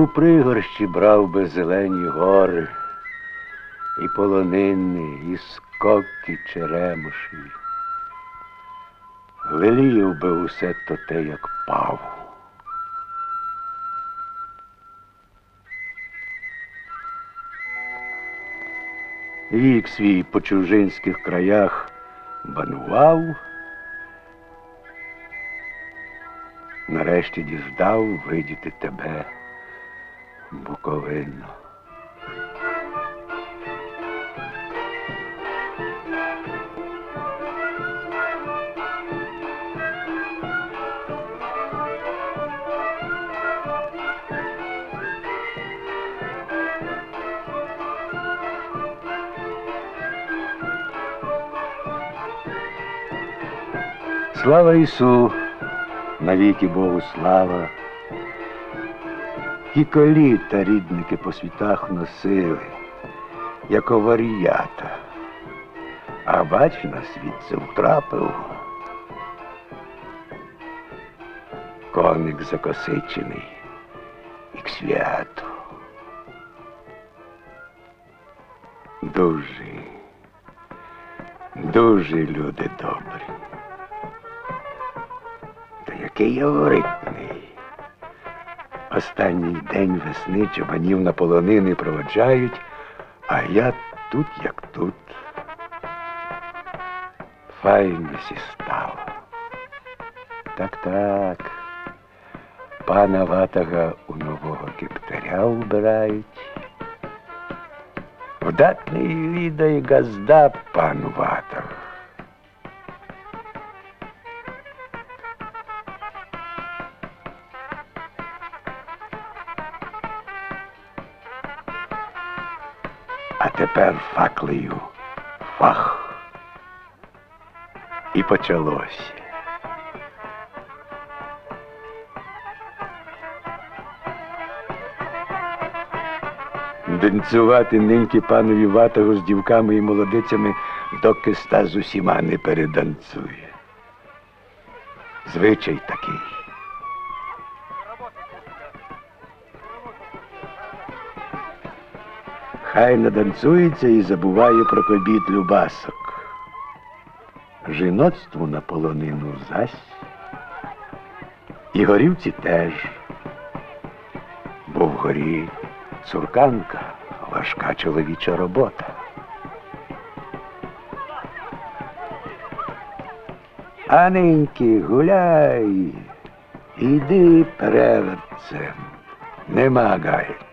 У пригорщі брав би зелені гори, і полонини, і скоки черемоші. Велів би усе то те, як паву. Вік свій по чужинських краях банував, нарешті діждав видіти тебе, Буковину. Слава Ісу, навіки Богу слава. Колі та рідники по світах носили, як оваріята. А бач, на світ це втрапив. Коник закосичений і к святу. Дуже, дуже люди добрі. Та який я горитний. Останній день весни чобанів на полонини проводжають, а я тут, як тут. Файно сістав. Так, так. Пана Ватага у нового кептаря вбирають. Вдатний відає газда пан Ватаг. Тепер факлею фах. І почалося. Денцювати ниньки панові ватагу з дівками і молодицями, доки ста з усіма не переданцює. Звичай такий. Хай наданцюється і забуває про кобіт любасок. Жіноцтву на полонину зась. І горівці теж. Бо вгорі цурканка важка чоловіча робота. Аненьки, гуляй, іди переверцем, нема гайту.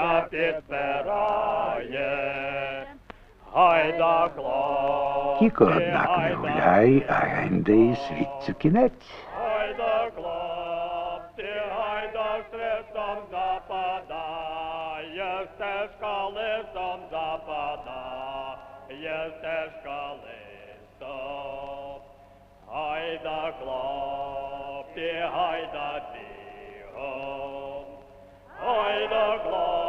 пірченця підпирає. Гайда хлопці, Тільки, однак, не гайда, гуляй, а генде і світцю кінець. Гайда хлопці, гайда стресом западає, стежка лисом западає, стежка лисом. Гайда хлопці, гайда бігом. Гайда хлопці,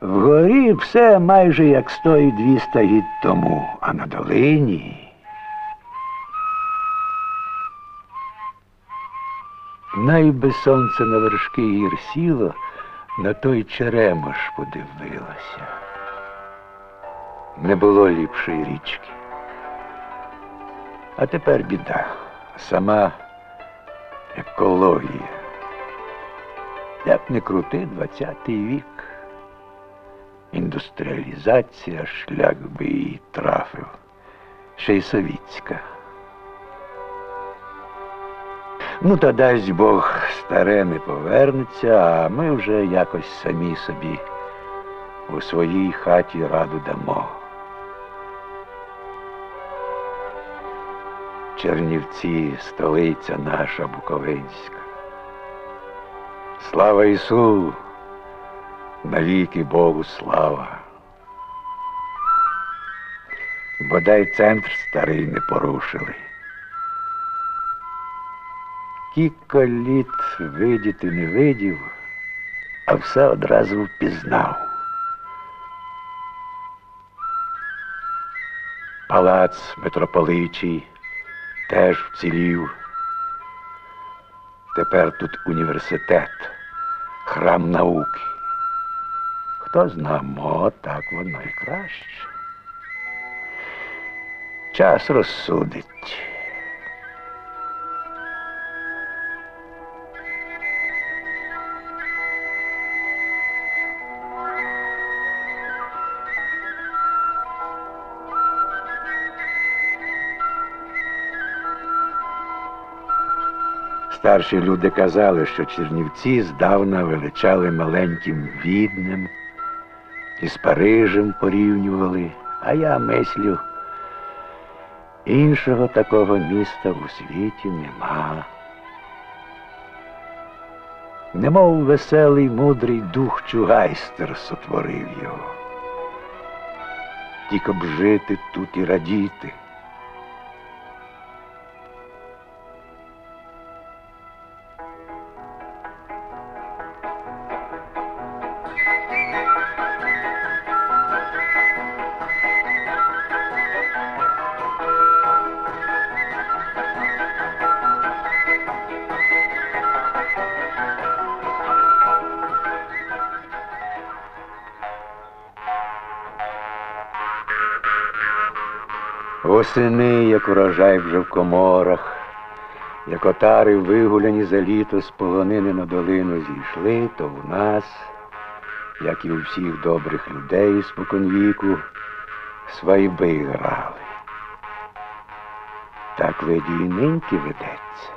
Вгорі все майже як сто і двіста гід тому, а на долині. Найби сонце на вершки гір сіло, на той черемош подивилася. Не було ліпшої річки. А тепер біда. Сама екологія. Як не крути, двадцятий вік. Індустріалізація шлях би її трафив. Ще й совітська. Ну, та дасть Бог старе не повернеться, а ми вже якось самі собі у своїй хаті раду дамо. Чернівці, столиця наша Буковинська. Слава Ісу, навіки Богу слава. Бодай центр старий не порушили. Кілька літ видіти не видів, а все одразу впізнав. Палац митрополичий теж вцілів. Тепер тут університет, храм науки. Хто зна, мо, так воно і краще. Час розсудить. Старші люди казали, що Чернівці здавна величали маленьким віднем і з Парижем порівнювали, а я мислю, іншого такого міста у світі нема. Немов веселий мудрий дух чугайстер сотворив його. Тільки б жити тут і радіти. Восени, як урожай вже в коморах, як отари вигуляні за літо з полонини на долину зійшли, то в нас, як і у всіх добрих людей споконвіку, свайби грали. Так виді і ниньки ведеться.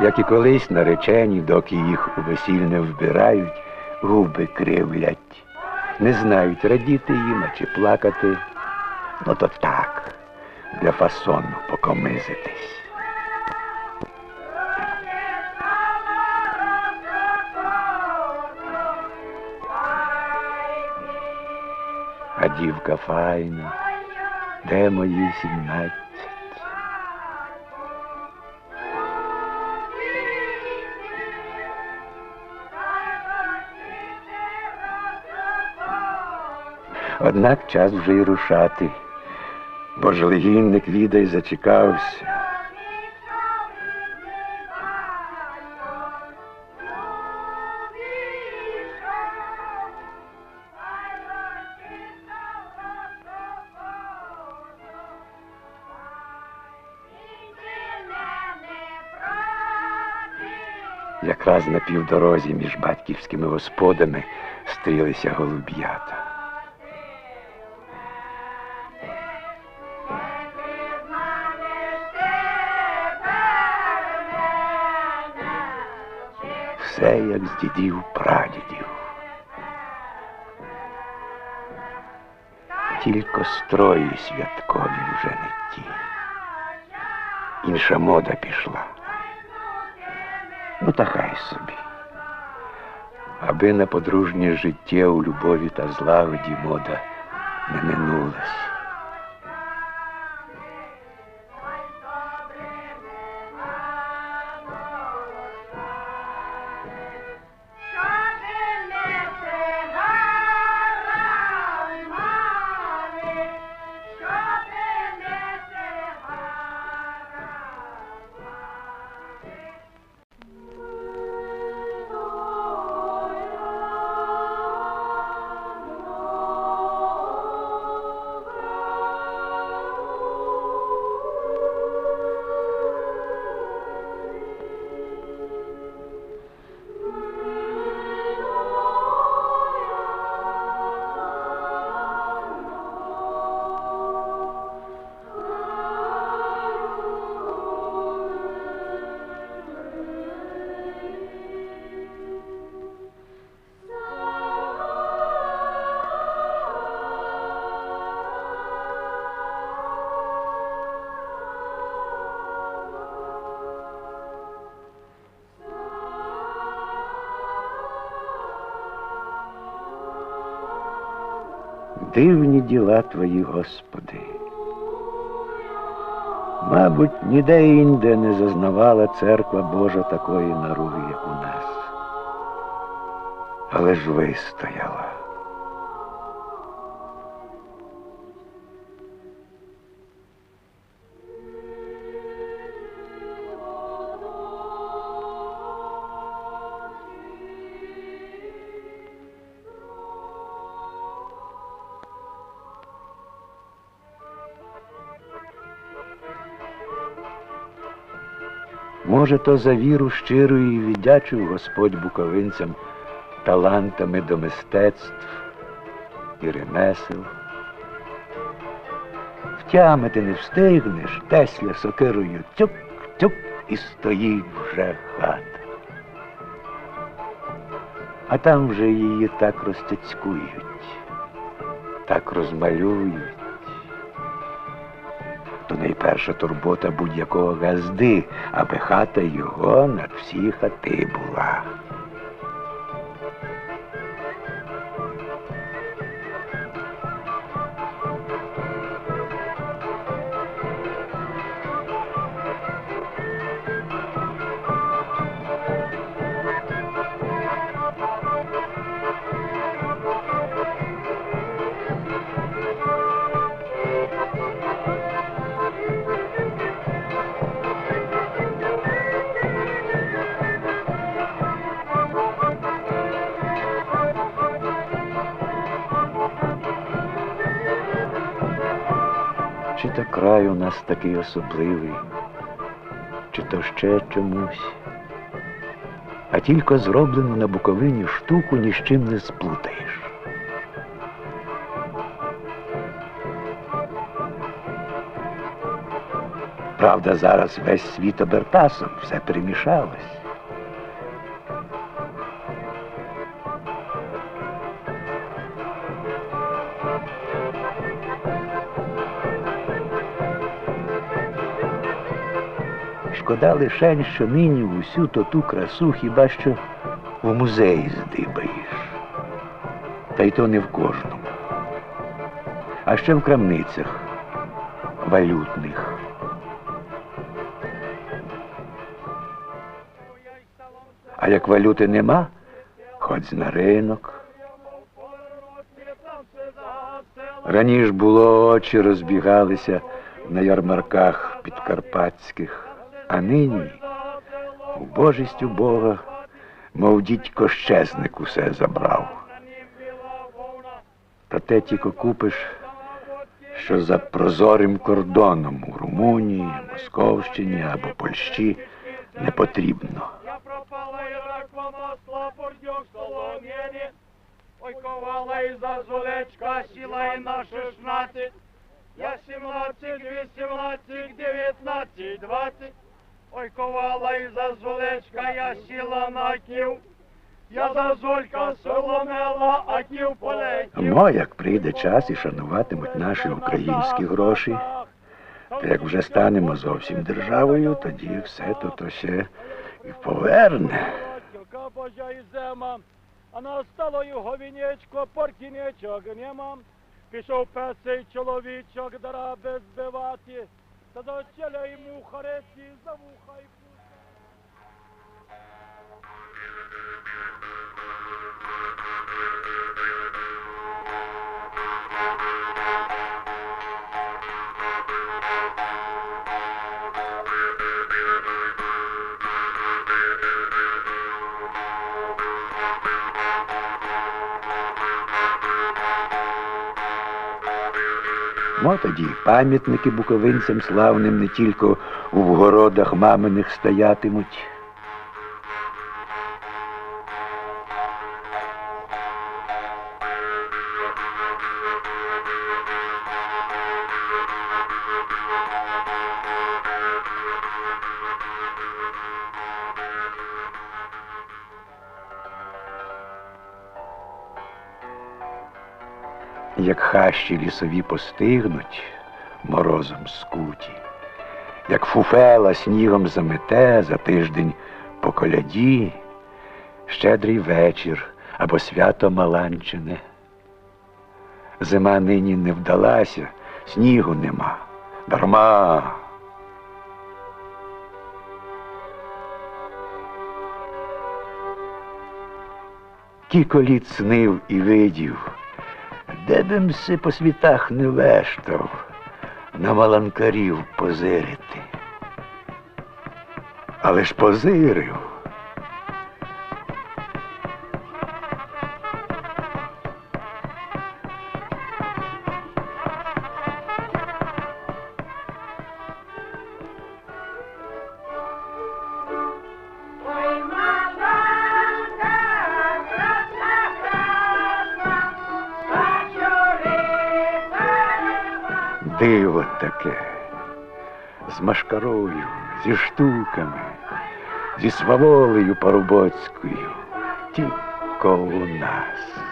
Як і колись наречені, доки їх у весільне вбирають, губи кривлять. Не знають, радіти їм, а чи плакати. Ну то так, для фасону покомизитись. А дівка файна, де мої сімнадцять? Однак час вже й рушати, бо легінник відай зачекався. Якраз на півдорозі між батьківськими господами стрілися голуб'ята. Все як з дідів прадідів. Тільки строї святкові вже не ті. Інша мода пішла. Ну та хай собі. Аби на подружнє життя у любові та злагоді мода не минулась. Дивні діла твої, Господи. Мабуть, ніде інде не зазнавала церква Божа такої наруги, як у нас. Але ж вистояла. Може, то за віру щирою і віддячив Господь буковинцям талантами до мистецтв і ремесел. Втямити не встигнеш, Тесля сокирою тюк-тюк і стоїть вже хата. А там вже її так розцяцькують, так розмалюють. То найперша турбота будь-якого газди, аби хата його над всі хати була. Край у нас такий особливий, чи то ще чомусь. А тільки зроблену на Буковині штуку ні з чим не сплутаєш. Правда, зараз весь світ обертасом, все перемішалось. Шкода лишень, що нині усю то ту красу хіба що в музеї здибаєш. Та й то не в кожному. А ще в крамницях валютних. А як валюти нема, ходь на ринок. Раніше було очі розбігалися на ярмарках підкарпатських, а нині у божістю Бога, мов дідько щезник усе забрав. Та те тільки купиш, що за прозорим кордоном у Румунії, Московщині або Польщі не потрібно. Ой, ковала і зазулечка, сіла і на шістнадцять. Я сімнадцять, вісімнадцять, дев'ятнадцять, двадцять. Ой, ковала і зазулечка, я сіла на ків. Я зазулька соломела, а ків полетів. Мо, як прийде час і шануватимуть наші українські гроші, то як вже станемо зовсім державою, тоді все то то ще і поверне. Божа і зема, а настало його вінечко, поркінечок нема. Пішов песий чоловічок, драби збивати, та до челя йому хареці за вуха й пуста. Мо тоді пам'ятники буковинцям славним не тільки в вгородах маминих стоятимуть. Як хащі лісові постигнуть морозом скуті, як фуфела снігом замете за тиждень по коляді, щедрий вечір або свято Маланчине. Зима нині не вдалася, снігу нема. Дарма. Кілько літ снив і видів, де б мси по світах не вештав, на маланкарів позирити. Але ж позирив. Диво таке, з машкарою, зі штуками, зі сваволею парубоцькою, тільки у нас.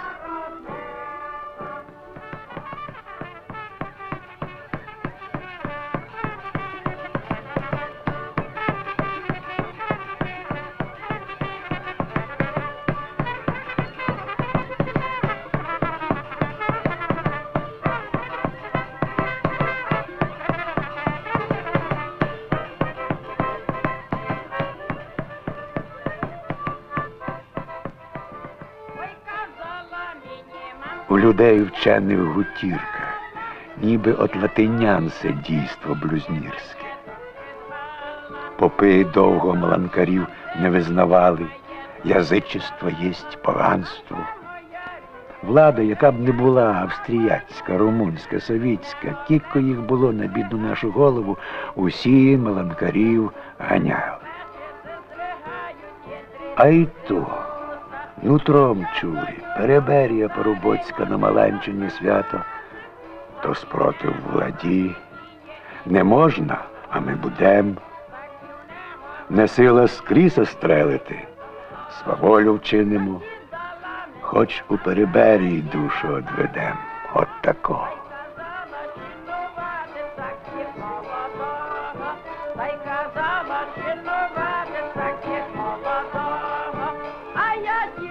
У людей вчених гутірка, ніби от латинян це дійство блюзнірське. Попи довго маланкарів не визнавали, язичество єсть поганство. Влада, яка б не була австріяцька, румунська, совітська, кілько їх було на бідну нашу голову, усі маланкарів ганяли. А й то, нутром чує переберія Поробоцька на Маланчині свято, то спротив владі. Не можна, а ми будем. Не сила скрізь стрелити, сваволю вчинимо, хоч у переберії душу одведем. От тако.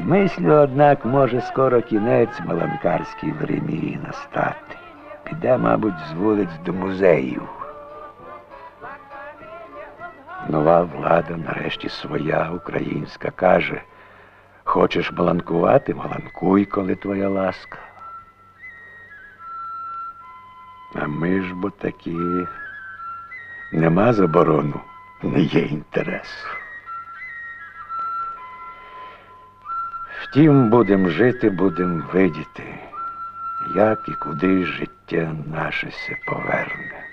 Мислю, однак, може скоро кінець маланкарській времії настати. Піде, мабуть, з вулиць до музеїв. Нова влада нарешті своя, українська, каже, хочеш маланкувати, маланкуй, коли твоя ласка. А ми ж бо такі нема заборону, не є інтересу. Втім, будем жити, будем видіти, як і куди життя наше се поверне.